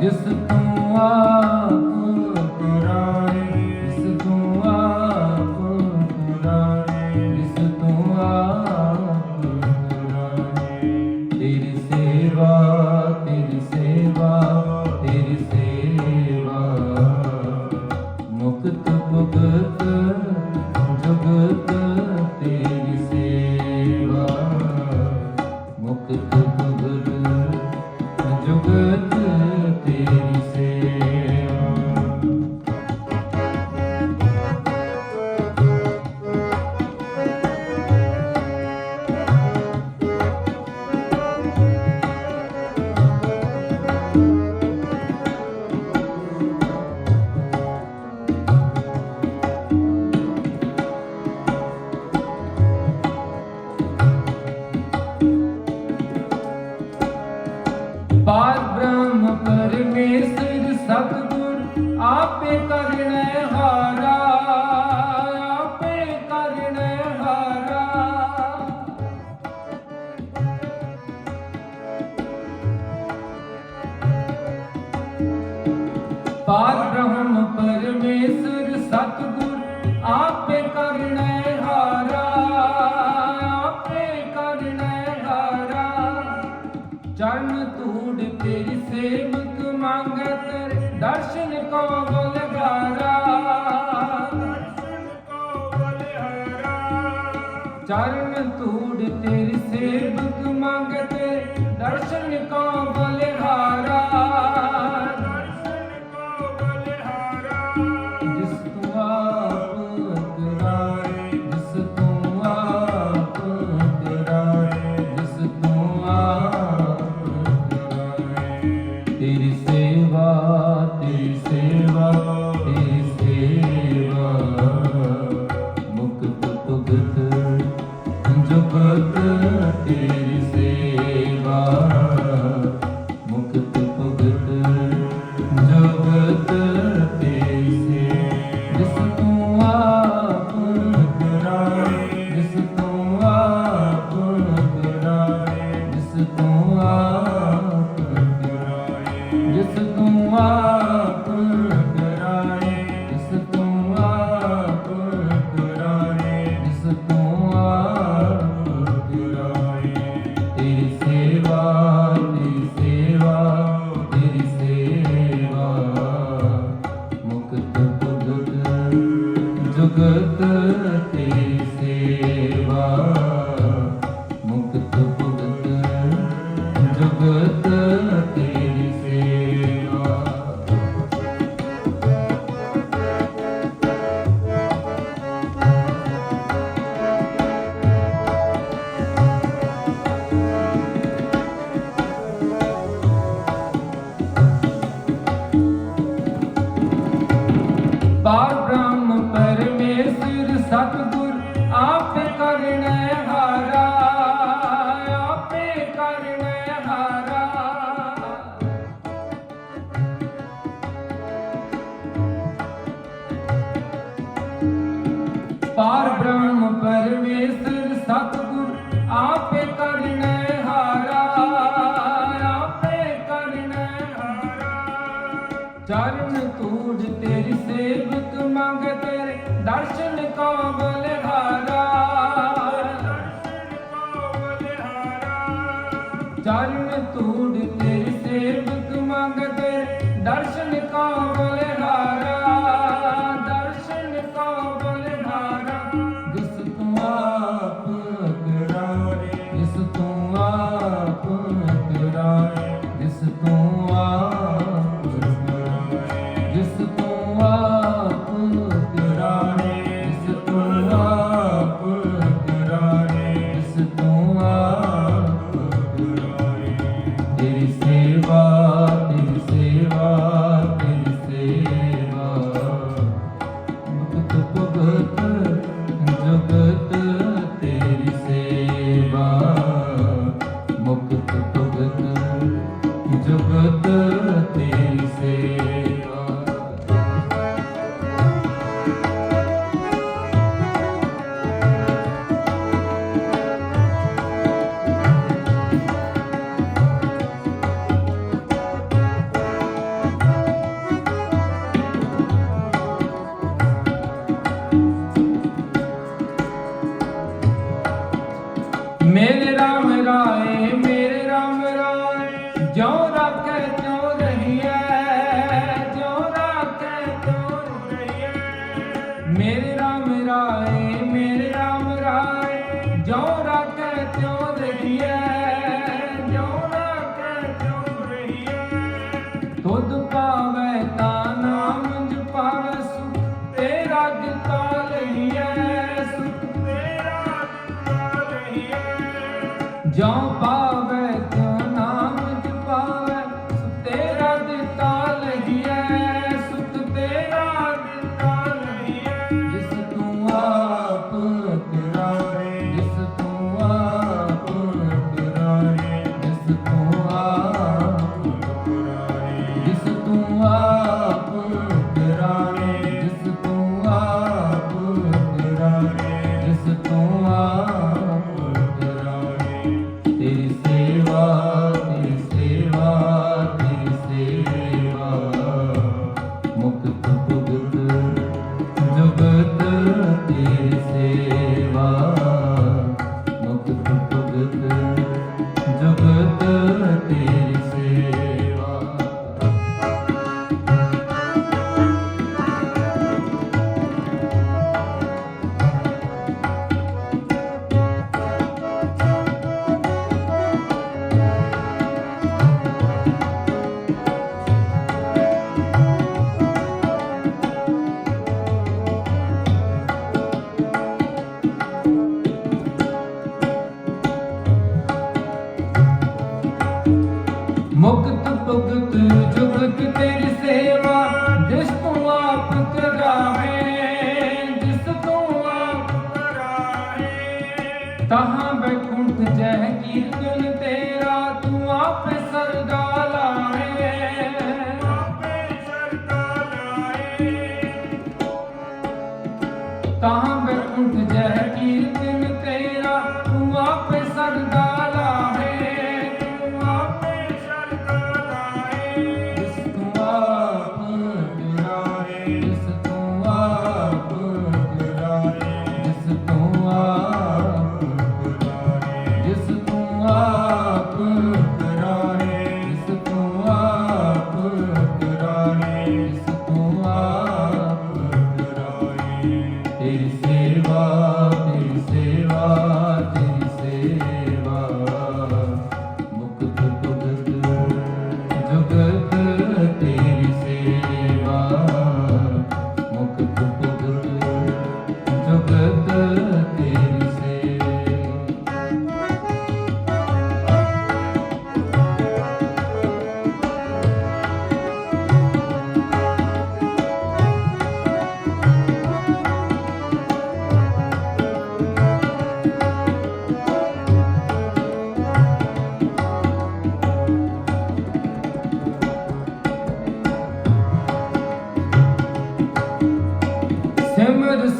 ਜਿਸ ਤੂੰ ਆ 그렇습니까? जगत ਚਰਨ ਤੂਜ ਤੇਰੀ ਸੇਵਕ ਮੰਗ ਤੇਰੇ। ਦਰਸ਼ਨ ਕੋ ਬਲਿਹਾਰਾ। ਦਰਸ਼ਨ ਕੋ ਬਲਿਹਾਰਾ। ਚਰਨ ਤੂਜ मेरा 幺八 good.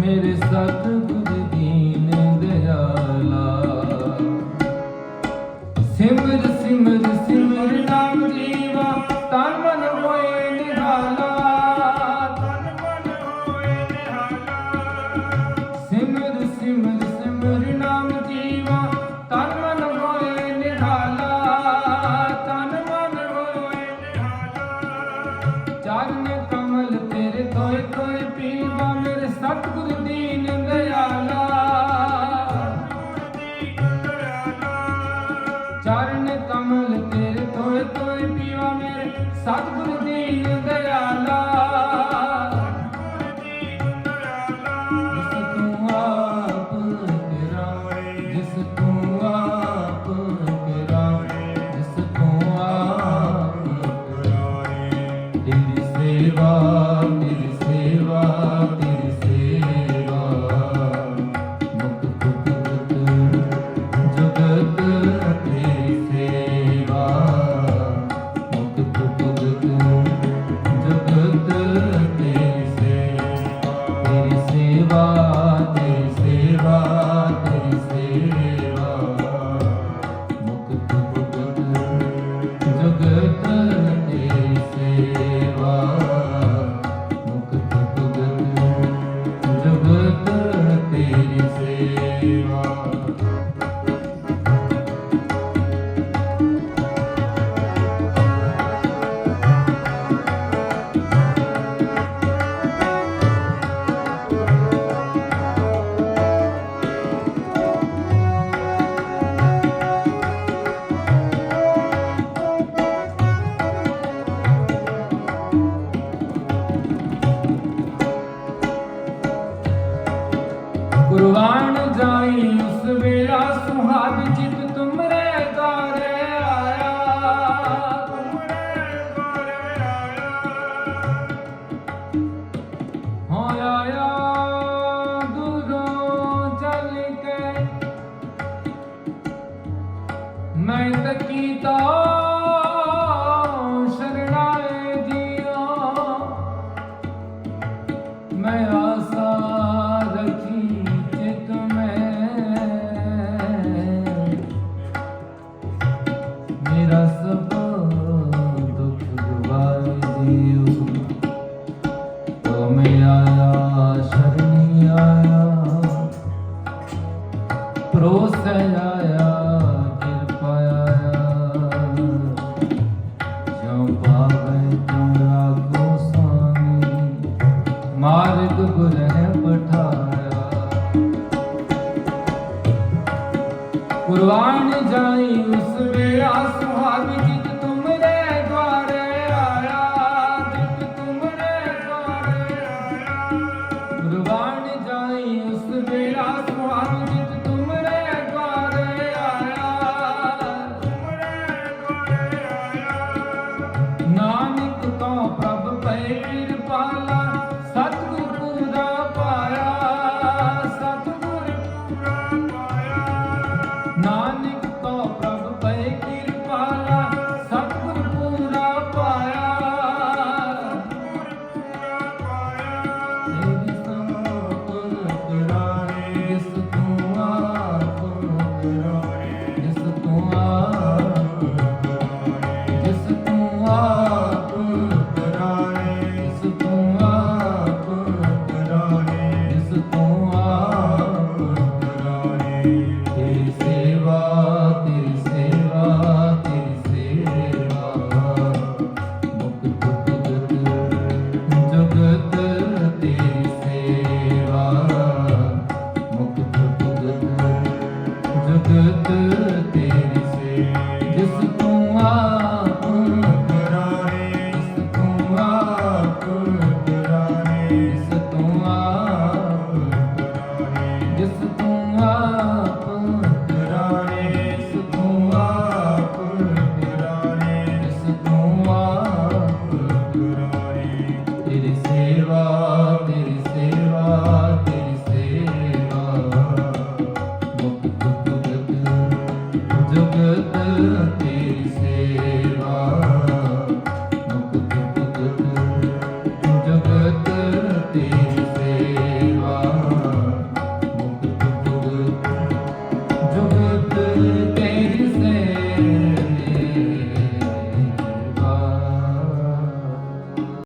mereça tanto ਤੇਰੀ ਸੇਵਾ ਮੈਂ ਤਕੀਤਾ ਸ਼ਰਣਾਏ